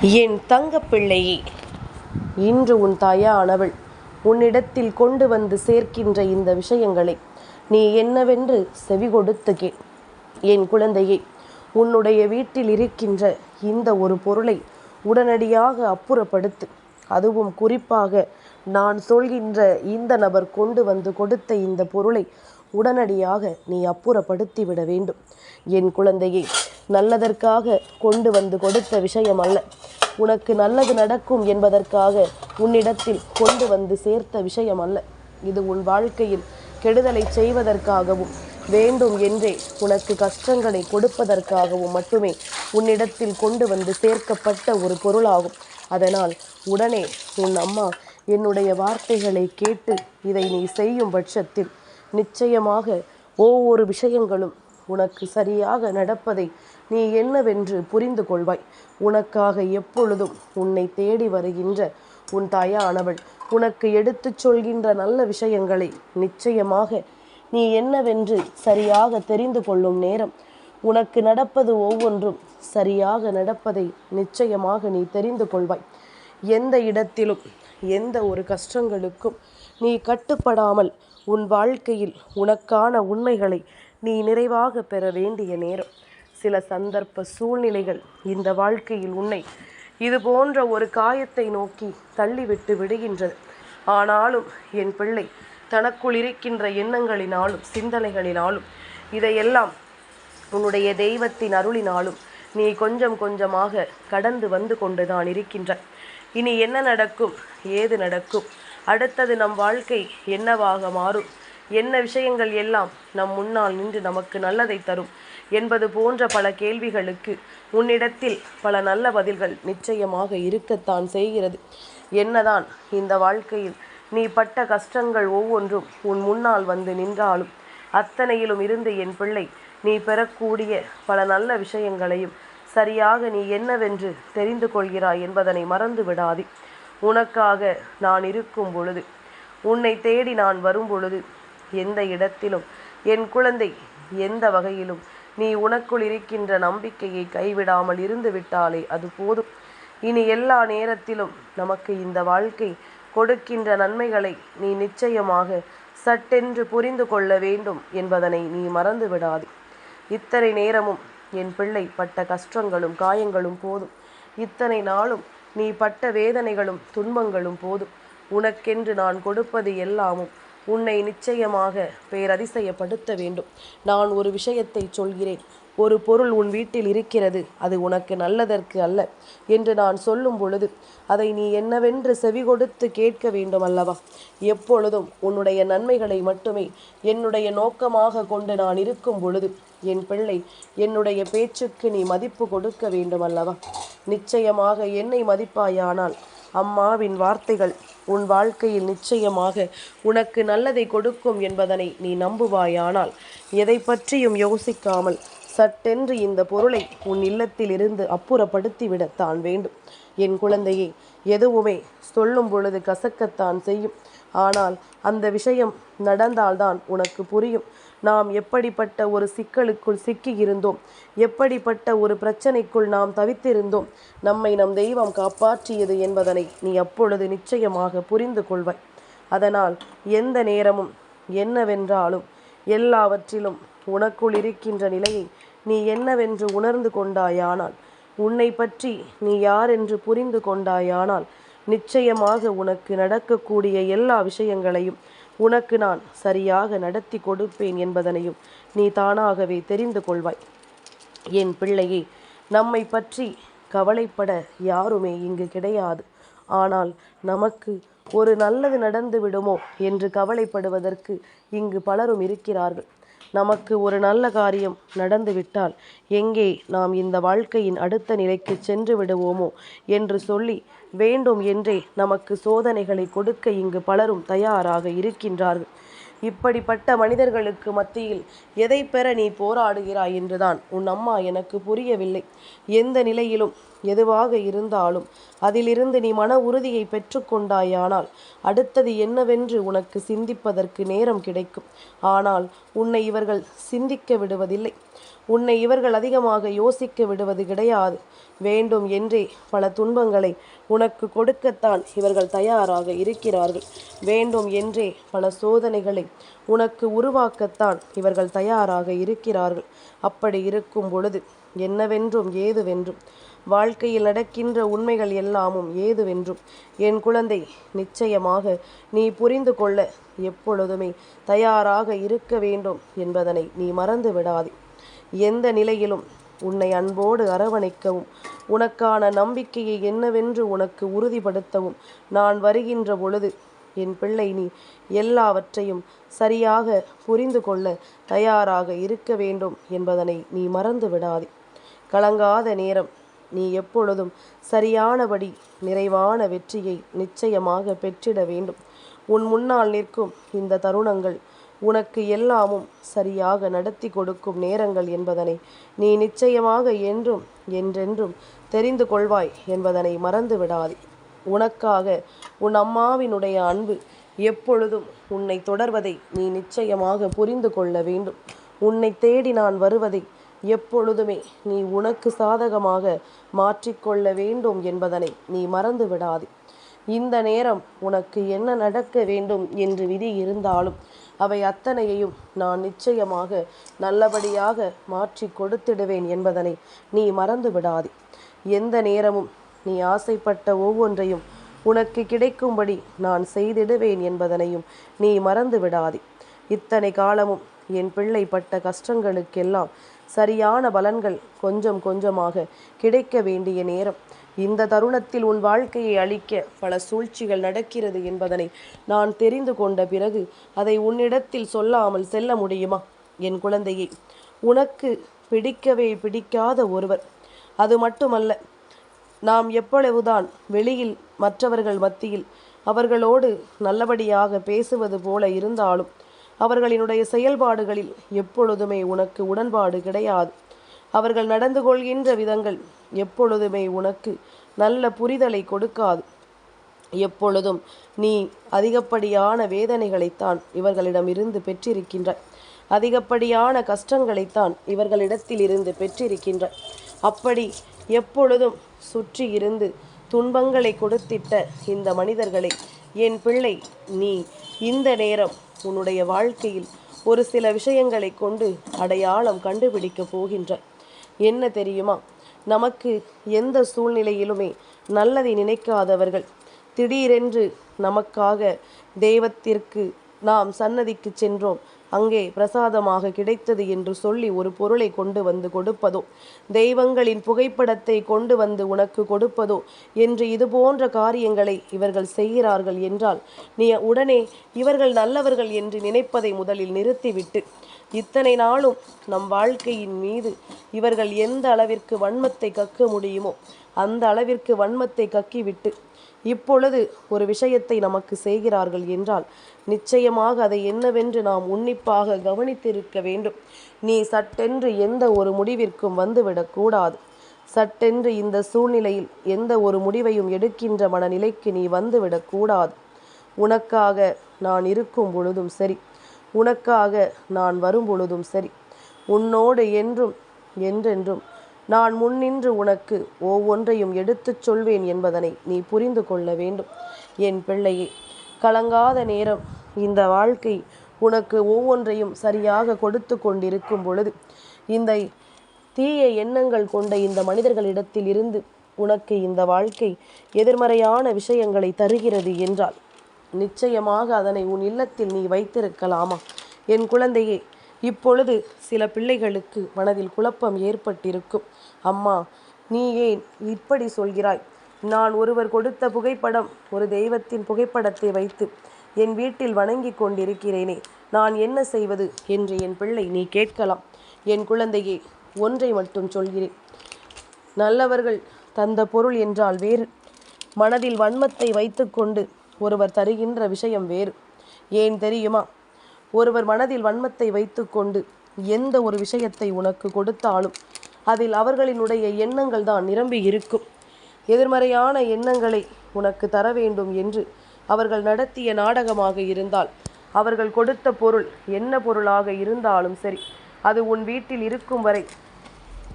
என் தங்கப்பிள்ளையே இன்று உன் தாயானவள் உன்னிடத்தில் கொண்டு வந்து சேர்க்கின்ற இந்த விஷயங்களை நீ என்னவென்று செவி கொடுத்து கே. என் குழந்தையே உன்னுடைய வீட்டில் இருக்கின்ற இந்த ஒரு பொருளை உடனடியாக அப்புறப்படுத்து. அதுவும் குறிப்பாக நான் சொல்கின்ற இந்த நபர் கொண்டு வந்து கொடுத்த இந்த பொருளை உடனடியாக நீ அப்புறப்படுத்தி விட வேண்டும். என் குழந்தையை நல்லதற்காக கொண்டு வந்து கொடுத்த விஷயம் அல்ல. உனக்கு நல்லது நடக்கும் என்பதற்காக உன்னிடத்தில் கொண்டு வந்து சேர்த்த விஷயம் அல்ல. இது உன் வாழ்க்கையில் கெடுதலை செய்வதற்காகவும் வேண்டும் என்றே உனக்கு கஷ்டங்களை கொடுப்பதற்காகவும் மட்டுமே உன்னிடத்தில் கொண்டு வந்து சேர்க்கப்பட்ட ஒரு பொருளாகும். அதனால் உடனே உன் அம்மா என்னுடைய வார்த்தைகளை கேட்டு இதை நீ செய்யும் பட்சத்தில் நிச்சயமாக ஒவ்வொரு விஷயங்களும் உனக்கு சரியாக நடப்பதை நீ என்னவென்று புரிந்து கொள்வாய். உனக்காக எப்பொழுதும் உன்னை தேடி வருகின்ற உன் தாயானவள் உனக்கு எடுத்துச் சொல்கின்ற நல்ல விஷயங்களை நிச்சயமாக நீ என்னவென்று சரியாக தெரிந்து கொள்ளும் நேரம். உனக்கு நடப்பது ஒவ்வொன்றும் சரியாக நடப்பதை நிச்சயமாக நீ தெரிந்து கொள்வாய். எந்த இடத்திலும் எந்த ஒரு கஷ்டங்களுக்கும் நீ கட்டுப்படாமல் உன் வாழ்க்கையில் உனக்கான உண்மைகளை நீ நிறைவாக பெற வேண்டிய நேரம். சில சந்தர்ப்ப சூழ்நிலைகள் இந்த வாழ்க்கையில் உன்னை இது போன்ற ஒரு காயத்தை நோக்கி தள்ளிவிட்டு விடுகின்றது. ஆனாலும் என் பிள்ளை தனக்குள் இருக்கின்ற எண்ணங்களினாலும் சிந்தனைகளினாலும் இதையெல்லாம் உன்னுடைய தெய்வத்தின் அருளினாலும் நீ கொஞ்சம் கொஞ்சமாக கடந்து வந்து கொண்டுதான் இருக்கின்ற இனி என்ன நடக்கும் ஏது நடக்கும் அடுத்தது நம் வாழ்க்கை என்னவாக மாறும் என்ன விஷயங்கள் எல்லாம் நம் முன்னால் நின்று நமக்கு நல்லதை தரும் என்பது போன்ற பல கேள்விகளுக்கு உன்னிடத்தில் பல நல்ல பதில்கள் நிச்சயமாக இருக்கத்தான் செய்கிறது. என்னதான் இந்த வாழ்க்கையில் நீ பட்ட கஷ்டங்கள் ஒவ்வொன்றும் உன் முன்னால் வந்து நின்றாலும் அத்தனையிலும் இருந்து என் பிள்ளை நீ பெறக்கூடிய பல நல்ல விஷயங்களையும் சரியாக நீ என்னவென்று தெரிந்து கொள்கிறாய் என்பதனை மறந்து விடாதே. உனக்காக நான் இருக்கும் பொழுது உன்னை தேடி நான் வரும் பொழுது எந்த இடத்திலும்? என் குழந்தை எந்த வகையிலும்? நீ உனக்குள் இருக்கின்ற நம்பிக்கையை கைவிடாமல் இருந்து விட்டாலே அது போதும். இனி எல்லா நேரத்திலும் நமக்கு இந்த வாழ்க்கை கொடுக்கின்ற நன்மைகளை நீ நிச்சயமாக சட்டென்று புரிந்து கொள்ள வேண்டும் என்பதனை நீ மறந்து விடாதே. இத்தனை நேரமும் என் பிள்ளை பட்ட கஷ்டங்களும் காயங்களும் போதும். இத்தனை நாளும் நீ பட்ட வேதனைகளும் துன்பங்களும் போதும். உனக்கென்று நான் கொடுப்பது எல்லாமும் உன்னை நிச்சயமாக பேரதிசயப்படுத்த வேண்டும். நான் ஒரு விஷயத்தை சொல்கிறேன். ஒரு பொருள் உன் வீட்டில் இருக்கிறது. அது உனக்கு நல்லதற்கு அல்ல என்று நான் சொல்லும் பொழுது அதை நீ என்னவென்று செவி கொடுத்து கேட்க வேண்டும் அல்லவா? எப்பொழுதும் உன்னுடைய நன்மைகளை மட்டுமே என்னுடைய நோக்கமாக கொண்டு நான் இருக்கும் பொழுது என் பிள்ளை என்னுடைய பேச்சுக்கு நீ மதிப்பு கொடுக்க வேண்டும் அல்லவா? நிச்சயமாக என்னை மதிப்பாயானால் அம்மாவின் வார்த்தைகள் உன் வாழ்க்கையில் நிச்சயமாக உனக்கு நல்லதை கொடுக்கும் என்பதனை நீ நம்புவாயானால் எதை பற்றியும் யோசிக்காமல் சட்டென்று இந்த பொருளை உன் இல்லத்தில் இருந்து அப்புறப்படுத்திவிடத்தான் வேண்டும். என் குழந்தையை எதுவுமே சொல்லும் பொழுது கசக்கத்தான் செய்யும். ஆனால் அந்த விஷயம் நடந்தால்தான் உனக்கு புரியும். நாம் எப்படிப்பட்ட ஒரு சிக்கலுக்குள் சிக்கி இருந்தோம் எப்படிப்பட்ட ஒரு பிரச்சனைக்குள் நாம் தவித்திருந்தோம்? நம்மை நம் தெய்வம் காப்பாற்றியது என்பதனை நீ அப்பொழுது நிச்சயமாக புரிந்து கொள்வாய். அதனால் எந்த நேரமும் என்னவென்றாலும் எல்லாவற்றிலும் உனக்குள் இருக்கின்ற நிலையை நீ என்னவென்று உணர்ந்து கொண்டாயானால் உன்னை பற்றி நீ யார் என்று புரிந்து கொண்டாயானால் நிச்சயமாக உனக்கு நடக்கக்கூடிய எல்லா விஷயங்களையும் உனக்கு நான் சரியாக நடத்தி கொடுப்பேன் என்பதனையும் நீ தானாகவே தெரிந்து கொள்வாய். என் பிள்ளையே நம்மை பற்றி கவலைப்பட யாருமே இங்கு கிடையாது. ஆனால் நமக்கு ஒரு நல்லது நடந்து விடுமோ என்று கவலைப்படுவதற்கு இங்கு பலரும் இருக்கிறார்கள். நமக்கு ஒரு நல்ல காரியம் நடந்துவிட்டால் எங்கே நாம் இந்த வாழ்க்கையின் அடுத்த நிலைக்கு சென்று விடுவோமோ என்று சொல்லி வேண்டும் என்றே நமக்கு சோதனைகளை கொடுக்க இங்கு பலரும் தயாராக இருக்கின்றார்கள். இப்படிப்பட்ட மனிதர்களுக்கு மத்தியில் எதை பெற நீ போராடுகிறாய் என்றுதான். உன் அம்மா எனக்கு புரியவில்லை. எந்த நிலையிலும் எதுவாக இருந்தாலும் அதிலிருந்து நீ மன உறுதியை பெற்றுக்கொண்டாயானால் அடுத்தது என்னவென்று உனக்கு சிந்திப்பதற்கு நேரம் கிடைக்கும். ஆனால் உன்னை இவர்கள் சிந்திக்க விடுவதில்லை. உன்னை இவர்கள் அதிகமாக யோசிக்க விடுவது கிடையாது. வேண்டும் என்றே பல துன்பங்களை உனக்கு கொடுக்கத்தான் இவர்கள் தயாராக இருக்கிறார்கள். வேண்டும் என்றே பல சோதனைகளை உனக்கு உருவாக்கத்தான் இவர்கள் தயாராக இருக்கிறார்கள். அப்படி இருக்கும் பொழுது என்னவென்றும் ஏதுவென்றும் வாழ்க்கையில் நடக்கின்ற உண்மைகள் எல்லாமும் ஏதுவென்றும் என் குழந்தை நிச்சயமாக நீ புரிந்து கொள்ள எப்பொழுதுமே தயாராக இருக்க வேண்டும் என்பதனை நீ மறந்து விடாதே எந்த நிலையிலும் உன்னை அன்போடு அரவணைக்கவும். உனக்கான நம்பிக்கையை என்னவென்று உனக்கு உறுதிப்படுத்தவும். நான் வருகின்ற பொழுது என் பிள்ளை நீ எல்லாவற்றையும் சரியாக புரிந்து கொள்ள தயாராக இருக்க வேண்டும் என்பதனை நீ மறந்து விடாதே. கலங்காத நேரம் நீ எப்பொழுதும் சரியானபடி நிறைவான வெற்றியை நிச்சயமாக பெற்றிட வேண்டும். உன் முன்னால் நிற்கும் இந்த தருணங்கள் உனக்கு எல்லாமும் சரியாக நடத்தி கொடுக்கும் நேரங்கள் என்பதனை நீ நிச்சயமாக என்றும் என்றென்றும் தெரிந்து கொள்வாய் என்பதனை மறந்து விடாதே உனக்காக உன் அம்மாவினுடைய அன்பு எப்பொழுதும் உன்னை தொடர்வதை நீ நிச்சயமாக புரிந்து கொள்ள வேண்டும். உன்னை தேடி நான் வருவதை எப்பொழுதுமே நீ உனக்கு சாதகமாக மாற்றிக்கொள்ள வேண்டும் என்பதனை நீ மறந்து விடாதே இந்த நேரம் உனக்கு என்ன நடக்க வேண்டும் என்று விதி இருந்தாலும் அவை அத்தனையையும் நான் நிச்சயமாக நல்லபடியாக மாற்றி கொடுத்திடுவேன் என்பதனை நீ மறந்து விடாதே எந்த நேரமும் நீ ஆசைப்பட்ட ஒவ்வொன்றையும் உனக்கு கிடைக்கும்படி நான் செய்திடுவேன் என்பதனையும் நீ மறந்து விடாதே இத்தனை காலமும் என் பிள்ளை பட்ட கஷ்டங்களுக்கெல்லாம் சரியான பலன்கள் கொஞ்சம் கொஞ்சமாக கிடைக்க வேண்டிய நேரம். இந்த தருணத்தில் உன் வாழ்க்கையை அழிக்க பல சூழ்ச்சிகள் நடக்கிறது என்பதனை நான் தெரிந்து கொண்ட பிறகு அதை உன்னிடத்தில் சொல்லாமல் செல்ல முடியுமா? என் குழந்தையை உனக்கு பிடிக்கவே பிடிக்காத ஒருவர். அது மட்டுமல்ல நாம் எப்பொழுதுதான் வெளியில் மற்றவர்கள் மத்தியில் அவர்களோடு நல்லபடியாக பேசுவது போல இருந்தாலும் அவர்களினுடைய செயல்பாடுகளில் எப்பொழுதுமே உனக்கு உடன்பாடு கிடையாது. அவர்கள் நடந்து கொள்கின்ற விதங்கள் எப்பொழுதுமே உனக்கு நல்ல புரிதலை கொடுக்காது. எப்பொழுதும் நீ அதிகப்படியான வேதனைகளைத்தான் இவர்களிடமிருந்து பெற்றிருக்கின்ற அதிகப்படியான கஷ்டங்களைத்தான் இவர்களிடத்தில் இருந்து பெற்றிருக்கின்ற அப்படி எப்பொழுதும் சுற்றி இருந்து துன்பங்களை கொடுத்திட்ட இந்த மனிதர்களை என் பிள்ளை நீ இந்த நேரம் உன்னுடைய வாழ்க்கையில் ஒரு சில விஷயங்களை கொண்டு அடையாளம் கண்டுபிடிக்கப் போகின்ற. என்ன தெரியுமா? நமக்கு எந்த சூழ்நிலையிலுமே நல்லதை நினைக்காதவர்கள். திடீரென்று நமக்காக தெய்வத்திற்கு நாம் சன்னதிக்கு சென்றோம். அங்கே பிரசாதமாக கிடைத்தது என்று சொல்லி ஒரு பொருளை கொண்டு வந்து கொடுப்பதோ தெய்வங்களின் புகைப்படத்தை கொண்டு வந்து உனக்கு கொடுப்பதோ என்று இது போன்ற காரியங்களை இவர்கள் செய்கிறார்கள் என்றால் நீ உடனே இவர்கள் நல்லவர்கள் என்று நினைப்பதை முதலில் நிறுத்திவிட்டு இத்தனை நாளும் நம் வாழ்க்கையின் மீது இவர்கள் எந்த அளவிற்கு வன்மத்தை கக்க முடியுமோ அந்த அளவிற்கு வன்மத்தை கக்கிவிட்டு இப்பொழுது ஒரு விஷயத்தை நமக்கு செய்கிறார்கள் என்றால் நிச்சயமாக அதை என்னவென்று நாம் உன்னிப்பாக கவனித்திருக்க வேண்டும். நீ சட்டென்று எந்த ஒரு முடிவிற்கும் வந்துவிடக்கூடாது சட்டென்று இந்த சூழ்நிலையில் எந்த ஒரு முடிவையும் எடுக்கின்ற மனநிலைக்கு நீ வந்துவிடக்கூடாது உனக்காக நான் இருக்கும் பொழுதும் சரி. உனக்காக நான் வரும் பொழுதும் சரி. உன்னோடு என்றும் என்றென்றும் நான் முன்னின்று உனக்கு ஒவ்வொன்றையும் எடுத்துச் சொல்வேன் என்பதனை நீ புரிந்து கொள்ள வேண்டும். என் பிள்ளையே கலங்காத நேரம் இந்த வாழ்க்கை உனக்கு ஒவ்வொன்றையும் சரியாக கொடுத்து கொண்டிருக்கும் பொழுது இந்த தீய எண்ணங்கள் கொண்ட இந்த மனிதர்களிடத்தில் இருந்து உனக்கு இந்த வாழ்க்கை எதிர்மறையான விஷயங்களை தருகிறது என்றால் நிச்சயமாக அதனை உன் இல்லத்தில் நீ வைத்திருக்கலாமா? என் குழந்தையே இப்பொழுது சில பிள்ளைகளுக்கு மனதில் குழப்பம் ஏற்பட்டிருக்கும். அம்மா நீ ஏன் இப்படி சொல்கிறாய்? நான் ஒருவர் கொடுத்த புகைப்படம் ஒரு தெய்வத்தின் புகைப்படத்தை வைத்து என் வீட்டில் வணங்கி கொண்டிருக்கிறேனே. நான் என்ன செய்வது என்று என் பிள்ளை நீ கேட்கலாம். என் குழந்தையே ஒன்றை மட்டும் சொல்கிறேன். நல்லவர்கள் தந்த பொருள் என்றால் வேறு. மனதில் வன்மத்தை வைத்துக்கொண்டு ஒருவர் தருகின்ற விஷயம் வேறு. ஏன் தெரியுமா? ஒருவர் மனதில் வன்மத்தை வைத்துக்கொண்டு எந்த ஒரு விஷயத்தை உனக்கு கொடுத்தாலும் அதில் அவர்களினுடைய எண்ணங்கள் தான் நிரம்பி இருக்கும். எதிர்மறையான எண்ணங்களை உனக்கு தர வேண்டும் என்று அவர்கள் நடத்திய நாடகமாக இருந்தால் அவர்கள் கொடுத்த பொருள் என்ன பொருளாக இருந்தாலும் சரி அது உன் வீட்டில் இருக்கும் வரை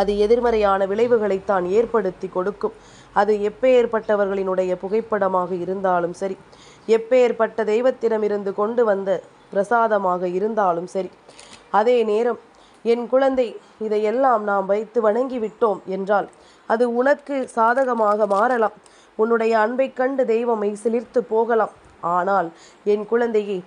அது எதிர்மறையான விளைவுகளைத்தான் ஏற்படுத்தி கொடுக்கும். அது எப்பேற்பட்டவர்களினுடைய புகைப்படமாக இருந்தாலும் சரி எப்பேற்பட்ட தெய்வத்திடமிருந்து கொண்டு வந்த பிரசாதமாக இருந்தாலும் சரி. அதே நேரம் என் குழந்தை இதையெல்லாம் நாம் வைத்து வணங்கிவிட்டோம் என்றால் அது உனக்கு சாதகமாக மாறலாம். உன்னுடைய அன்பைக் கண்டு தெய்வமை சிலிர்த்து போகலாம். ஆனால் என் குழந்தையே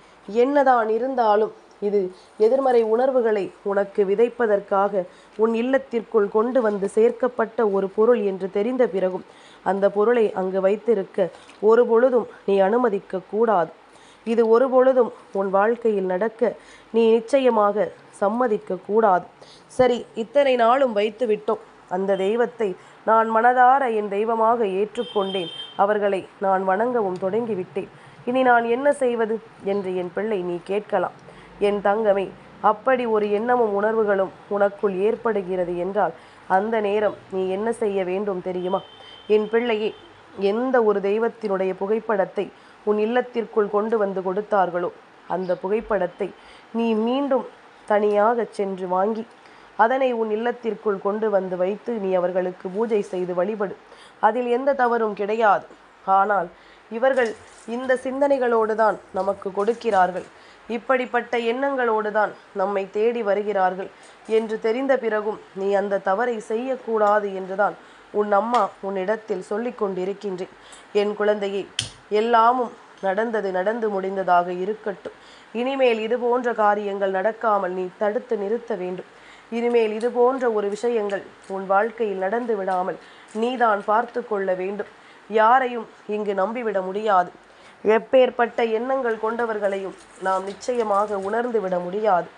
என்னதான் இருந்தாலும் இது எதிர்மறை உணர்வுகளை உனக்கு விதைப்பதற்காக உன் இல்லத்திற்குள் கொண்டு வந்து சேர்க்கப்பட்ட ஒரு பொருள் என்று தெரிந்த பிறகும் அந்த பொருளை அங்கு வைத்திருக்க ஒரு பொழுதும் நீ அனுமதிக்க கூடாது. இது ஒரு பொழுதும் உன் வாழ்க்கையில் நடக்க நீ நிச்சயமாக சம்மதிக்க கூடாது. சரி இத்தனை நாளும் வைத்து விட்டோம். அந்த தெய்வத்தை நான் மனதார என் தெய்வமாக ஏற்றுக்கொண்டேன். அவர்களை நான் வணங்கவும் தொடங்கிவிட்டேன். இனி நான் என்ன செய்வது என்று என் பிள்ளை நீ கேட்கலாம். என் தங்கமே அப்படி ஒரு எண்ணமும் உணர்வுகளும் உனக்குள் ஏற்படுகிறது என்றால் அந்த நேரம் நீ என்ன செய்ய வேண்டும் தெரியுமா? என் பிள்ளையே எந்த ஒரு தெய்வத்தினுடைய புகைப்படத்தை உன் இல்லத்திற்குள் கொண்டு வந்து கொடுத்தார்களோ? அந்த புகைப்படத்தை நீ மீண்டும் தனியாக சென்று வாங்கி அதனை உன் இல்லத்திற்குள் கொண்டு வந்து வைத்து நீ அவர்களுக்கு பூஜை செய்து வழிபடு. அதில் எந்த தவறும் கிடையாது. ஆனால் இவர்கள் இந்த சிந்தனைகளோடு தான் நமக்கு கொடுக்கிறார்கள். இப்படிப்பட்ட எண்ணங்களோடு தான் நம்மை தேடி வருகிறார்கள். என்று தெரிந்த பிறகும் நீ அந்த தவறை செய்யக்கூடாது என்றுதான் உன் அம்மா உன்னிடத்தில் சொல்லிக் கொண்டிருக்கின்றேன். என் குழந்தையே எல்லாமும் நடந்தது நடந்து முடிந்ததாக இருக்கட்டும். இனிமேல் இது போன்ற காரியங்கள் நடக்காமல் நீ தடுத்து நிறுத்த வேண்டும். இனிமேல் இது போன்ற ஒரு விஷயங்கள் உன் வாழ்க்கையில் நடந்து விடாமல் நீதான் பார்த்து கொள்ள வேண்டும். யாரையும் இங்கு நம்பிவிட முடியாது. எப்பேற்பட்ட எண்ணங்கள் கொண்டவர்களையும் நாம் நிச்சயமாக உணர்ந்து விட முடியாது.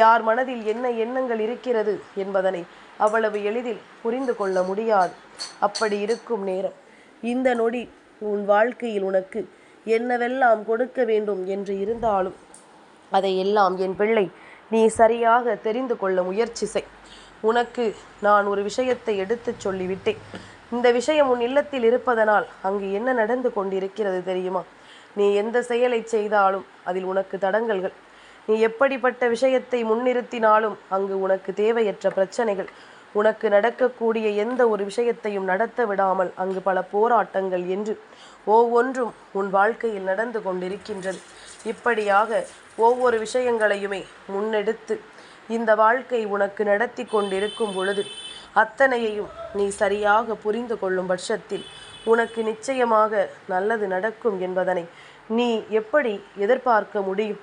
யார் மனதில் என்ன எண்ணங்கள் இருக்கிறது என்பதனை அவ்வளவு எளிதில் புரிந்து கொள்ள முடியாது. அப்படி இருக்கும் நேரம். இந்த நொடி உன் வாழ்க்கையில் உனக்கு என்னவெல்லாம் கொடுக்க வேண்டும் என்று இருந்தாலும் அதையெல்லாம் என் பிள்ளை நீ சரியாக தெரிந்து கொள்ள முயற்சி செய். உனக்கு நான் ஒரு விஷயத்தை எடுத்துச் சொல்லிவிட்டேன். இந்த விஷயம் உன் இல்லத்தில் இருப்பதனால் அங்கு என்ன நடந்து கொண்டிருக்கிறது தெரியுமா? நீ எந்த செயலை செய்தாலும் அதில் உனக்கு தடங்கல்கள். நீ எப்படிப்பட்ட விஷயத்தை முன்னிறுத்தினாலும் அங்கு உனக்கு தேவையற்ற பிரச்சனைகள். உனக்கு நடக்கக்கூடிய எந்த ஒரு விஷயத்தையும் நடத்த விடாமல் அங்கு பல போராட்டங்கள் என்று ஒவ்வொன்றும் உன் வாழ்க்கையில் நடந்து கொண்டிருக்கின்றது. இப்படியாக ஒவ்வொரு விஷயங்களையுமே முன்னெடுத்து இந்த வாழ்க்கை உனக்கு நடத்தி கொண்டிருக்கும் பொழுது அத்தனையையும் நீ சரியாக புரிந்து கொள்ளும் பட்சத்தில் உனக்கு நிச்சயமாக நல்லது நடக்கும் என்பதனை நீ எப்படி எதிர்பார்க்க முடியும்?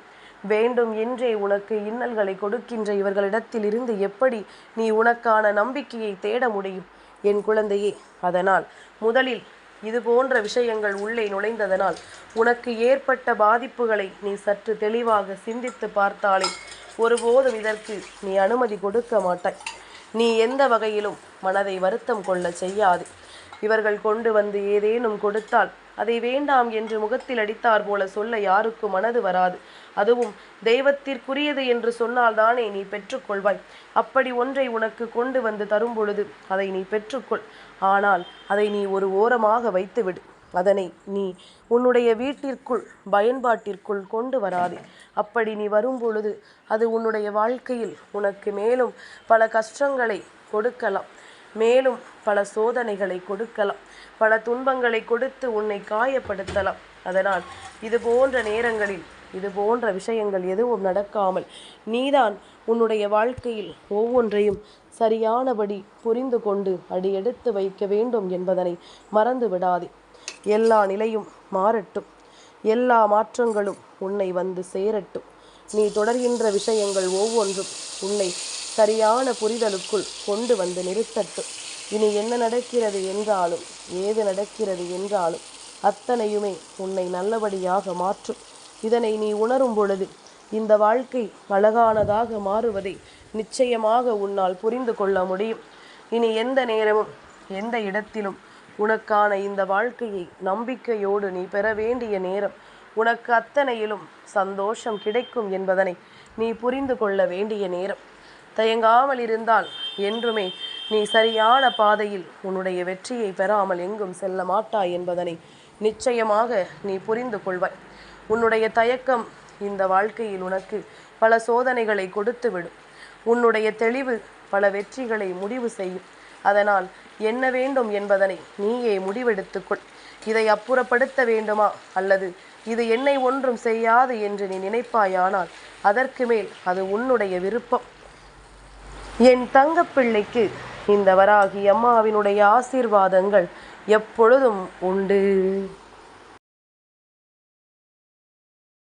வேண்டும் என்றே உனக்கு இன்னல்களை கொடுக்கின்ற இவர்களிடத்தில் இருந்து எப்படி நீ உனக்கான நம்பிக்கையை தேட முடியும்? என் குழந்தையே அதனால் முதலில் இது போன்ற விஷயங்கள் உள்ளே நுழைந்ததனால் உனக்கு ஏற்பட்ட பாதிப்புகளை நீ சற்று தெளிவாக சிந்தித்து பார்த்தாலே ஒருபோதும் இதற்கு நீ அனுமதி கொடுக்க மாட்டாய். நீ எந்த வகையிலும் மனதை வருத்தம் கொள்ள செய்யாது. இவர்கள் கொண்டு வந்து ஏதேனும் கொடுத்தால் அதை வேண்டாம் என்று முகத்தில் அடித்தார் போல சொல்ல யாருக்கும் மனது வராது. அதுவும் தெய்வத்திற்குரியது என்று சொன்னால்தானே நீ பெற்றுக்கொள்வாய். அப்படி ஒன்றை உனக்கு கொண்டு வந்து தரும் பொழுது அதை நீ பெற்றுக்கொள். ஆனால் அதை நீ ஒரு ஓரமாக வைத்துவிடு. அதனை நீ உன்னுடைய வீட்டிற்குள் பயன்பாட்டிற்குள் கொண்டு வராதே. அப்படி நீ வரும்பொழுது அது உன்னுடைய வாழ்க்கையில் உனக்கு மேலும் பல கஷ்டங்களை கொடுக்கலாம். மேலும் பல சோதனைகளை கொடுக்கலாம். பல துன்பங்களை கொடுத்து உன்னை காயப்படுத்தலாம். அதனால் இது போன்ற நேரங்களில் இது போன்ற விஷயங்கள் எதுவும் நடக்காமல் நீதான் உன்னுடைய வாழ்க்கையில் ஒவ்வொன்றையும் சரியானபடி புரிந்து கொண்டு அடி எடுத்து வைக்க வேண்டும் என்பதனை மறந்து விடாதே. எல்லா நிலையும் மாறட்டும். எல்லா மாற்றங்களும் உன்னை வந்து சேரட்டும். நீ தொடர்கின்ற விஷயங்கள் ஒவ்வொன்றும் உன்னை சரியான புரிதலுக்குள் கொண்டு வந்து நிறுத்தட்டும். இனி என்ன நடக்கிறது என்றாலும் ஏது நடக்கிறது என்றாலும் அத்தனையுமே உன்னை நல்லபடியாக மாற்றும். இதனை நீ உணரும் பொழுது இந்த வாழ்க்கை அழகானதாக மாறுவதை நிச்சயமாக உன்னால் புரிந்து கொள்ள முடியும். இனி எந்த நேரமும் எந்த இடத்திலும் உனக்கான இந்த வாழ்க்கையை நம்பிக்கையோடு நீ பெற வேண்டிய நேரம் உனக்கு அத்தனையிலும் சந்தோஷம் கிடைக்கும் என்பதனை நீ புரிந்து கொள்ள வேண்டிய நேரம். தயங்காமல் இருந்தால் என்றுமே நீ சரியான பாதையில் உன்னுடைய வெற்றியை பெறாமல் எங்கும் செல்ல மாட்டாய் என்பதனை நிச்சயமாக நீ புரிந்து கொள்வாய். உன்னுடைய தயக்கம் இந்த வாழ்க்கையில் உனக்கு பல சோதனைகளை கொடுத்துவிடும். உன்னுடைய தெளிவு பல வெற்றிகளை முடிவு செய்யும். அதனால் என்ன வேண்டும் என்பதனை நீயே முடிவெடுத்துக்கொள். இதை அப்புறப்படுத்த வேண்டுமா? அல்லது இது என்னை ஒன்றும் செய்யாது என்று நீ நினைப்பாயானால் அதற்கு மேல் அது உன்னுடைய விருப்பம். என் தங்கப்பிள்ளைக்கு இந்த வராகி அம்மாவினுடைய ஆசீர்வாதங்கள் எப்பொழுதும் உண்டு.